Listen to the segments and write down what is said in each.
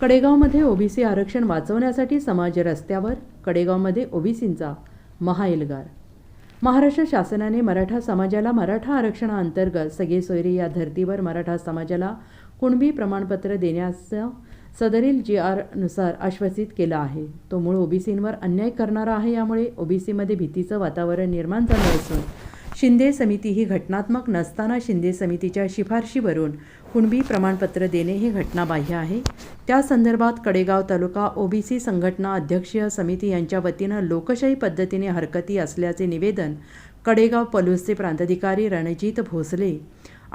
कडेगावमध्ये OBC आरक्षण वाचवण्यासाठी समाज रस्त्यावर कडेगावमध्ये ओबीसींचा महाएल्गार. महाराष्ट्र शासनाने मराठा समाजाला मराठा आरक्षणाअंतर्गत सगळे सोयरे या धर्तीवर मराठा समाजाला कुणबी प्रमाणपत्र देण्याचं सदरील जी आरनुसार आश्वासित केलं आहे. तो मूळ ओबीसींवर अन्याय करणारा आहे यामुळे ओबीसीमध्ये भीतीचं वातावरण निर्माण झालं असून शिंदे समिती ही घटनात्मक नसताना शिंदे समितीच्या शिफारशीवरून कुणबी प्रमाणपत्र देणे हे घटनाबाह्य आहे. त्या संदर्भात कडेगाव तालुका ओबीसी संघटना अध्यक्षीय समिती यांच्या वतीनं लोकशाही पद्धतीने हरकती असल्याचे निवेदन कडेगाव पलूसचे प्रांताधिकारी रणजित भोसले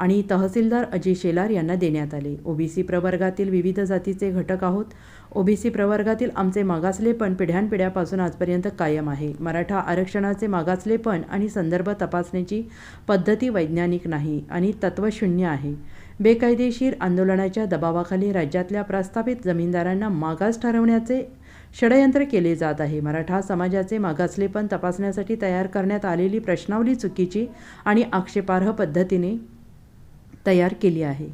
आणि तहसीलदार अजय शेलार यांना देण्यात आले. ओबीसी प्रवर्गातील विविध जातीचे घटक आहोत. ओबीसी प्रवर्गातील आमचे मागासलेपण पिढ्यानपिढ्यापासून आजपर्यंत कायम आहे. मराठा आरक्षणाचे मागासलेपण आणि संदर्भ तपासण्याची पद्धती वैज्ञानिक नाही आणि तत्वशून्य आहे. बेकायदेशीर आंदोलनाच्या दबावाखाली राज्यातल्या प्रस्थापित जमीनदारांना मागास ठरवण्याचे षडयंत्र केले जात आहे. मराठा समाजाचे मागासलेपण तपासण्यासाठी तयार करण्यात आलेली प्रश्नावली चुकीची आणि आक्षेपार्ह पद्धतीने तयार केली आहे.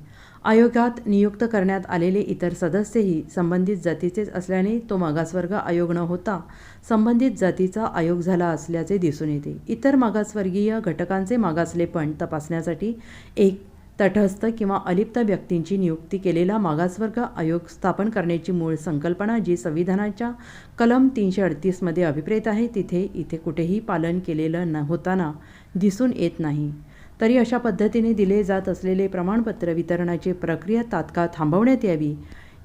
आयोगात नियुक्त करण्यात आलेले इतर सदस्यही संबंधित जातीचेच असल्याने तो मागासवर्ग आयोग न होता संबंधित जातीचा आयोग झाला असल्याचे दिसून येते. इतर मागासवर्गीय घटकांचे मागासलेपण तपासण्यासाठी एक तटस्थ किंवा अलिप्त व्यक्तींची नियुक्ती केलेला मागासवर्ग आयोग स्थापन करण्याची मूळ संकल्पना जी संविधानाच्या कलम तीनशे अडतीसमध्ये अभिप्रेत आहे तिथे इथे कुठेही पालन केलेलं न होताना दिसून येत नाही. तरी अशा पद्धतीने दिले जात असलेले प्रमाणपत्र वितरणाची प्रक्रिया तात्काळ थांबवण्यात यावी.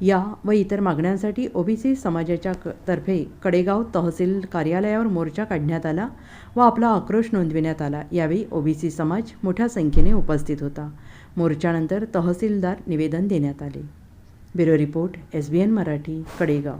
या व इतर मागण्यांसाठी ओबीसी समाजाच्या क तर्फे कडेगाव तहसील कार्यालयावर मोर्चा काढण्यात आला व आपला आक्रोश नोंदविण्यात आला. यावेळी ओबीसी समाज मोठ्या संख्येने उपस्थित होता. मोर्चानंतर तहसीलदार निवेदन देण्यात आले. Bureau report S B N Marathi Kadegaon.